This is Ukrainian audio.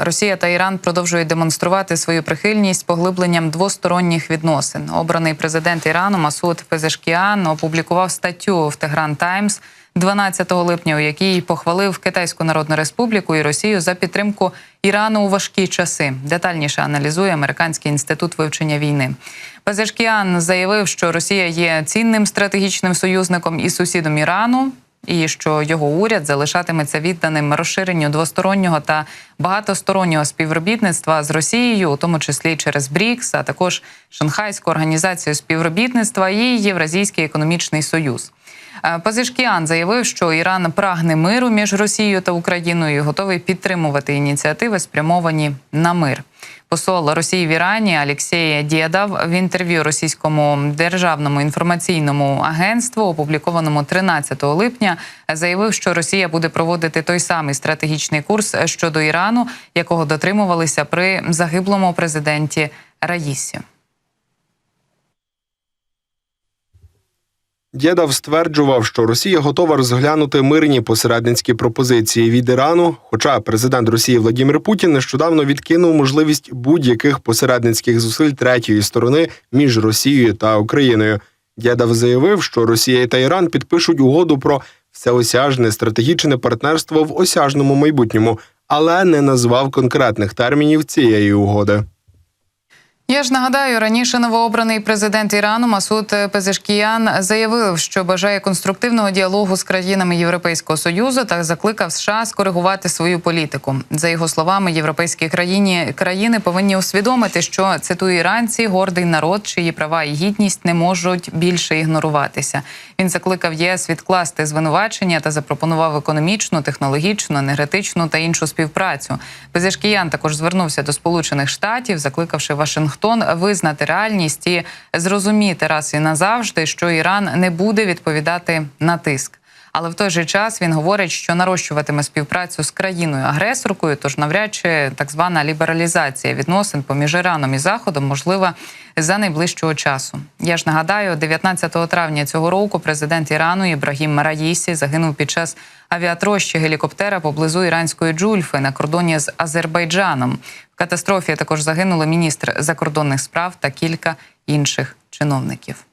Росія та Іран продовжують демонструвати свою прихильність поглибленням двосторонніх відносин. Обраний президент Ірану Масуд Пезешкіан опублікував статтю в Тегран Таймс 12 липня, у якій похвалив Китайську Народну Республіку і Росію за підтримку Ірану у важкі часи. Детальніше аналізує Американський інститут вивчення війни. Пезешкіан заявив, що Росія є цінним стратегічним союзником і сусідом Ірану і що його уряд залишатиметься відданим розширенню двостороннього та багатостороннього співробітництва з Росією, у тому числі через БРІКС, а також Шанхайську організацію співробітництва і Євразійський економічний союз. Е, Пазишкіан заявив, що Іран прагне миру між Росією та Україною і готовий підтримувати ініціативи, спрямовані на мир. Посол Росії в Ірані Алексей Дєдав в інтерв'ю російському державному інформаційному агентству, опублікованому 13 липня, заявив, що Росія буде проводити той самий стратегічний курс щодо Ірану, якого дотримувалися при загиблому президенті Раїсі. Дєдав стверджував, що Росія готова розглянути мирні посередницькі пропозиції від Ірану. Хоча президент Росії Владимир Путін нещодавно відкинув можливість будь-яких посередницьких зусиль третьої сторони між Росією та Україною. Дєдав заявив, що Росія та Іран підпишуть угоду про всеосяжне стратегічне партнерство в осяжному майбутньому, але не назвав конкретних термінів цієї угоди. Я ж нагадаю, раніше новообраний президент Ірану Масуд Пезешкіян заявив, що бажає конструктивного діалогу з країнами Європейського союзу та закликав США скоригувати свою політику. За його словами, європейські країни країни повинні усвідомити, що цитую іранці, гордий народ, чиї права і гідність не можуть більше ігноруватися. Він закликав ЄС відкласти звинувачення та запропонував економічну, технологічну, енергетичну та іншу співпрацю. Пезешкіян також звернувся до Сполучених Штатів, закликавши Вашингтон визнати реальність і зрозуміти раз і назавжди, що Іран не буде відповідати на тиск. Але в той же час він говорить, що нарощуватиме співпрацю з країною-агресоркою, тож навряд чи так звана лібералізація відносин поміж Іраном і Заходом можлива за найближчого часу. Я ж нагадаю, 19 травня цього року президент Ірану Ібрагім Раїсі загинув під час авіатрощі гелікоптера поблизу іранської джульфи на кордоні з Азербайджаном. В катастрофі також загинули міністр закордонних справ та кілька інших чиновників.